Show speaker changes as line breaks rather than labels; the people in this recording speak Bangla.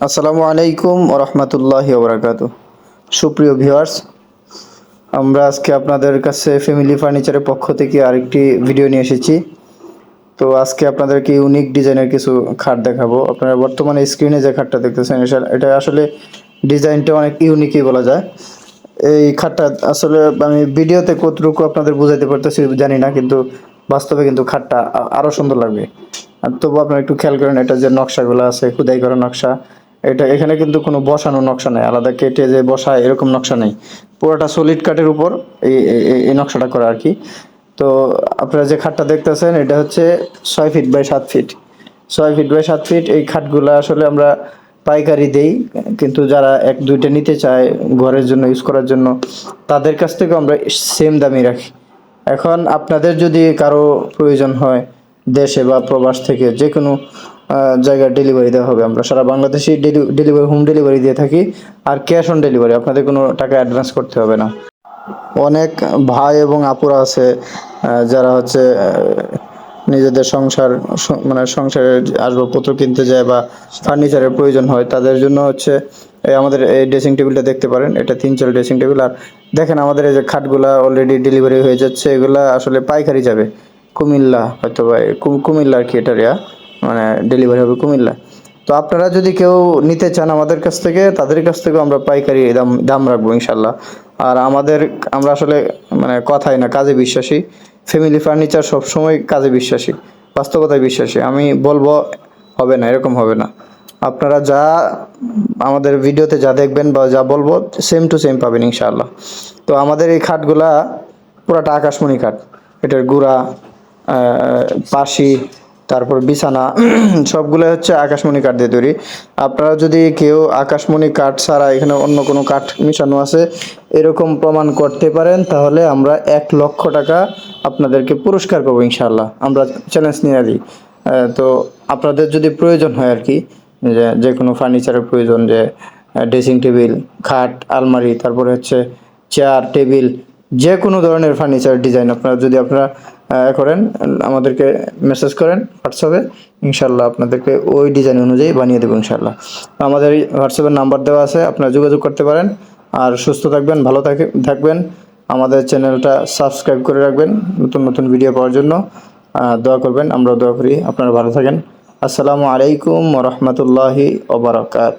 আসসালামু আলাইকুম ওরহমতুল্লাহ ওবরাকাতু। সুপ্রিয় ভিউয়ার্স, আমরা আজকে আপনাদের কাছে ফ্যামিলি ফার্নিচারের পক্ষ থেকে আরেকটি ভিডিও নিয়ে এসেছি। তো আজকে আপনাদেরকে ইউনিক ডিজাইনের কিছু খাট দেখাবো। আপনারা বর্তমানে স্ক্রিনে যে খাটটা দেখতেছেন, এটা- আসলে ডিজাইনটা অনেক ইউনিকই বলা যায়। এই খাটটা আসলে আমি ভিডিওতে কতটুকু আপনাদের বুঝাইতে পারতেছি জানি না, কিন্তু বাস্তবে কিন্তু খাটটা আরও সুন্দর লাগবে। আর তবু আপনারা একটু খেয়াল করেন, এটা যে নকশাগুলো আছে, খুদাই করা নকশা এটা এখানে কিন্তু কোনো বসানো নকশা নেই। আলাদা কেটে যে বসায় এরকম নকশা নেই। পুরোটা সলিড কাঠের উপর এই, এই- নকশাটা করা আর কি। তো আপনারা যে খাটটা দেখতেছেন, এটা হচ্ছে ছয় ফিট বাই সাত ফিট ছয় ফিট বাই সাত ফিট এই খাটগুলো আসলে আমরা পাইকারি দেই। কিন্তু যারা এক, দুইটা নিতে চায় ঘরের জন্য ইউজ করার জন্য, তাদের কাছ থেকে আমরা সেম দামই রাখি। এখন আপনাদের যদি কারও প্রয়োজন হয় দেশে বা প্রবাস থেকে যে কোনো জায়গায় ডেলিভারি দেওয়া হবে আমরা। সারা বাংলাদেশে ডেলিভারি হোম ডেলিভারি দিয়ে থাকি আর ক্যাশ অন ডেলিভারি আপনাদের কোনো টাকা অ্যাডভান্স করতে হবে না। অনেক ভাই এবং আপুরা আছে যারা হচ্ছে নিজেদের সংসার মানে সংসারের আসবাবপত্র কিনতে যায় বা ফার্নিচারের প্রয়োজন হয় তাদের জন্য হচ্ছে এই আমাদের এই ড্রেসিং টেবিলটা দেখতে পারেন। এটা তিন চার ড্রেসিং টেবিল আর দেখেন আমাদের এই যে খাটগুলা অলরেডি ডেলিভারি হয়ে যাচ্ছে এগুলা আসলে পাইকারি যাবে। কুমিল্লা হয়তো বা কুমিল্লা আর কি এটার ইয়া, মানে ডেলিভারি হবে কুমিল্লা তো আপনারা যদি কেউ নিতে চান আমাদের কাছ থেকে, তাদের কাছ থেকেও আমরা পাইকারি দাম দাম রাখব ইনশাল্লাহ। আর আমাদের, আমরা আসলে মানে কথাই না, কাজে বিশ্বাসী। ফ্যামিলি ফার্নিচার সবসময় কাজে বিশ্বাসী, বাস্তবতায় বিশ্বাসী। আমি বলব, হবে না, এরকম হবে না। আপনারা যা আমাদের ভিডিওতে যা দেখবেন বা যা বলব সেম টু সেম পাবেন ইনশাআল্লাহ তো আমাদের এই খাটগুলা পুরাটা আকাশমণি খাট। এটার গুড়া পাশি তারপর বিছানা সবগুলো হচ্ছে আকাশমণি কাঠ দিয়ে তৈরি। আপনারা যদি কেউ আকাশমণি কাঠ ছাড়া এখানে অন্য কোনো কাঠ মিশানো আছে, এরকম প্রমাণ করতে পারেন, তাহলে আমরা এক লক্ষ টাকা আপনাদেরকে পুরস্কার করব ইনশাল্লাহ আমরা চ্যালেঞ্জ নিয়ে দিই তো আপনাদের যদি প্রয়োজন হয় আর কি, যে যে কোনো ফার্নিচারের প্রয়োজন, যে ড্রেসিং টেবিল খাট, আলমারি, তারপরে হচ্ছে চেয়ার টেবিল যে কোনো ধরনের ফার্নিচার ডিজাইন আপনারা যদি আপনারা করেন, আমাদেরকে মেসেজ করেন হোয়াটসঅ্যাপে ইনশাল্লাহ আপনাদেরকে ওই ডিজাইন অনুযায়ী বানিয়ে দেবো ইনশাল্লাহ আমাদের হোয়াটসঅ্যাপের নাম্বার দেওয়া আছে, আপনারা যোগাযোগ করতে পারেন। আর সুস্থ থাকবেন, ভালো থাকে থাকবেন। আমাদের চ্যানেলটা সাবস্ক্রাইব করে রাখবেন নতুন নতুন ভিডিও পাওয়ার জন্য। দোয়া করবেন, আমরাও দোয়া করি। আপনারা ভালো থাকেন। আসসালামু আলাইকুম রহমতুল্লাহি ওবরাকাত